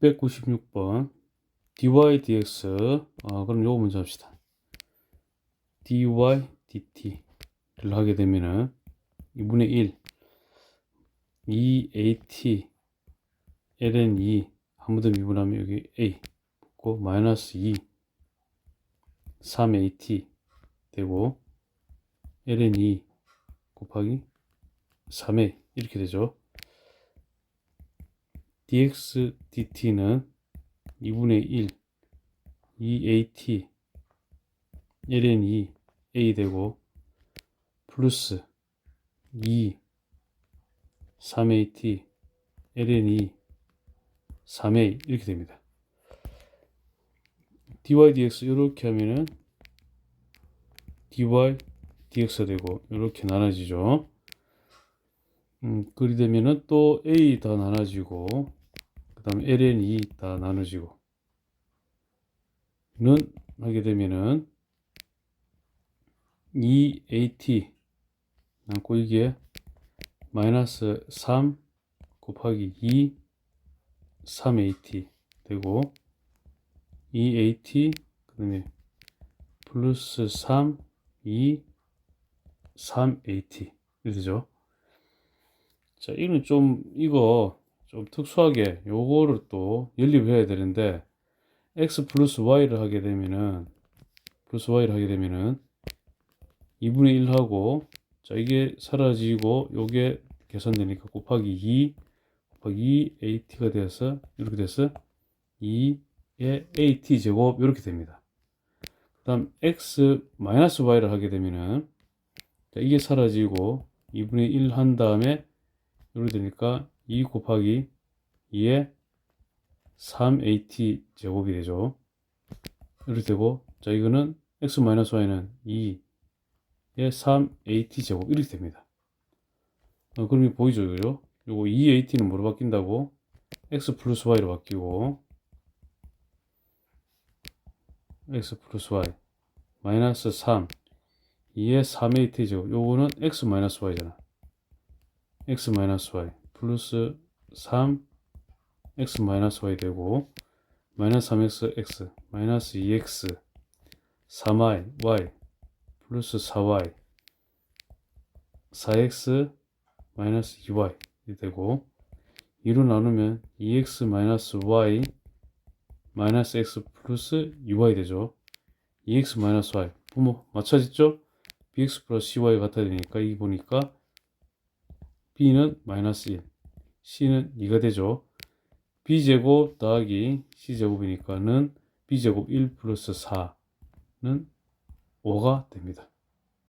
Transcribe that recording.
696번 dy dx. 아 그럼 요거 먼저 합시다. dy dt를 하게 되면은 2분의 1 2at ln 2 한 번 더 미분하면 여기 a 붙고 마이너스 2 3at 되고 ln 2 곱하기 3a 이렇게 되죠 dx dt는 2분의 1 2at ln 2 a 되고 플러스 2 3at ln 2 3a 이렇게 됩니다. dy dx 이렇게 하면은 dy dx가 되고 이렇게 나눠지죠. 음, 그리 되면은 또 a 다 나눠지고 그 다음에 ln 2 다 나눠지고 는 하게 되면은 2at 남고 이게 마이너스 3 곱하기 2 3at 되고 2at 그 다음에 플러스 3 2 3at 이렇게 되죠? 자 이거는 좀 이거 좀 특수하게 요거를 또 연립해야 되는데 x 플러스 y를 하게 되면은 플러스 y를 하게 되면은 2분의 1하고 자 이게 사라지고 요게 계산되니까 곱하기 2 곱하기 2at가 돼서 이렇게 돼서 2의 at 제곱 이렇게 됩니다. 그 다음 x 마이너스 y를 하게 되면은 자 이게 사라지고 2분의 1 한 다음에 이렇게 되니까 2 곱하기 2의 3at 제곱이 되죠. 이렇게 되고 자 이거는 x 마이너스 y는 2의 3at 제곱 이렇게 됩니다. 어, 그럼 이 보이죠, 그죠? 요거 2at는 뭐로 바뀐다고? x 플러스 y로 바뀌고 x 플러스 y 마이너스 3 2의 3at 제곱 요거는 x 마이너스 y잖아. X 마이너스 y 플러스 3 x 마이너스 y 되고 마이너스 3x x 마이너스 2x 3y y 플러스 4y 4x 마이너스 2y 이 되고 2로 나누면 2x 마이너스 y 마이너스 x 플러스 2y 되죠. 2x 마이너스 y 부모 맞춰졌죠? bx 플러스 cy가 같아야 되니까 이 보니까 b는 마이너스 1 c는 2가 되죠. B제곱 더하기 c제곱이니까는 b제곱 1 플러스 4는 5가 됩니다